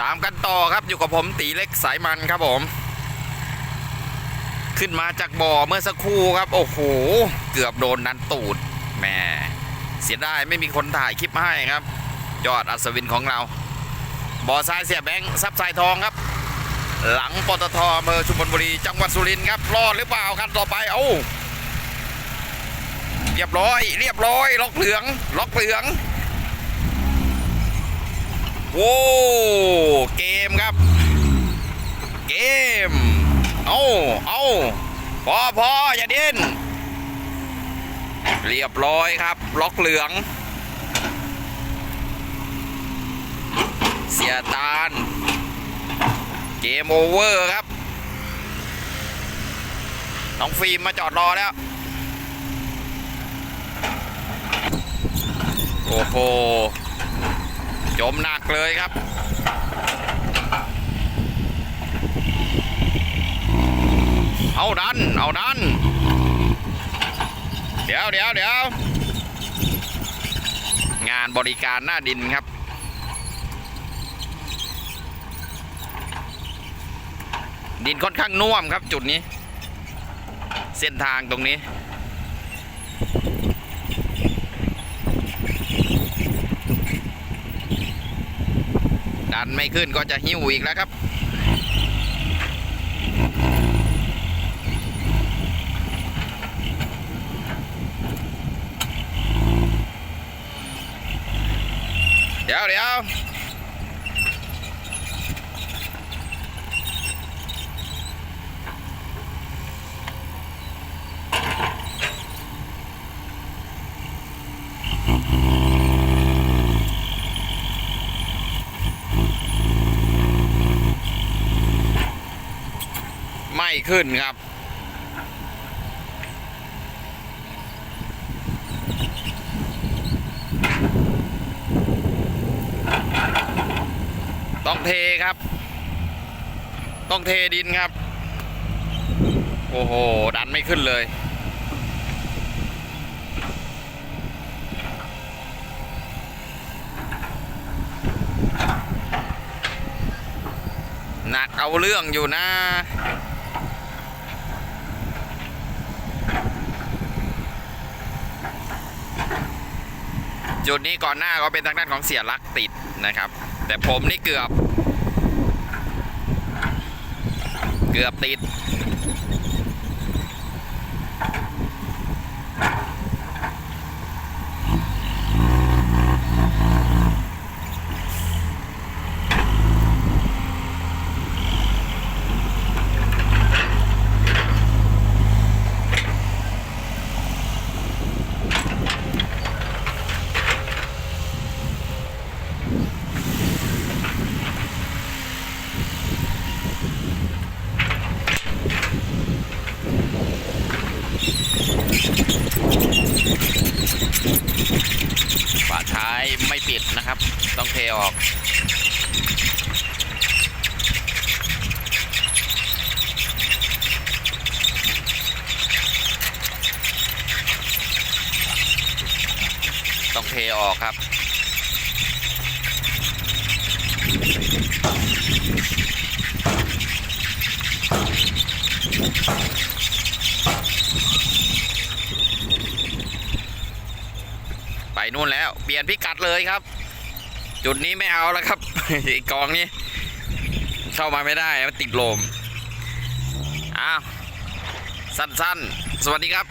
ตามกันต่อครับอยู่กับผมตีเล็กสายมันครับผม ขึ้นมาจากบ่อเมื่อสักครู่ครับ โอ้โห เกือบโดนนันตูดแหม่เสียดายไม่มีคนถ่ายคลิปให้ครับ ยอดอัศวินของเรา บ่อทรายเสียแบงค์ซับทรายทองครับ หลังปตทอำเภอชุมพลบุรีจังหวัดสุรินทร์ครับรอดหรือเปล่าครับต่อไปเอ้าเรียบร้อย เรียบร้อย ล็อกเหลือง ล็อกเหลือง โว้เกมครับ เกม เอาเอาพอพออย่าดิ้นเรียบร้อยครับ ล็อกเหลือง เสียตาล เกมโอเวอร์ครับ น้องฟิล์มมาจอดรอแล้ว โอ้โห จมหนักเลยครับ เอาดัน เอาดัน เดี๋ยวเดี๋ยวเดี๋ยว งานบริการหน้าดินครับดินค่อนข้างน่วมครับจุดนี้ เส้นทางตรงนี้ นไม่ขึ้นก็จะหิ้วอีกแล้วครับ เดี๋ยวเดี๋ยว ไม่ขึ้นครับ ต้องเทครับ ต้องเทดินครับ โอ้โห ดันไม่ขึ้นเลยหนักเอาเรื่องอยู่นะ จุดนี้ก่อนหน้าก็เป็นทางด้านของเสียรักติดนะครับ แต่ผมนี่เกือบ เกือบติด ฝาท้ายไม่ปิดนะครับ ต้องเทออกต้องเทออกครับไป นู่นแล้ว เปลี่ยนพิกัดเลยครับ จุดนี้ไม่เอาแล้วครับไอกองนี้เข้ามาไม่ได้มันติดลมอ้าวสั้นๆ สวัสดีครับ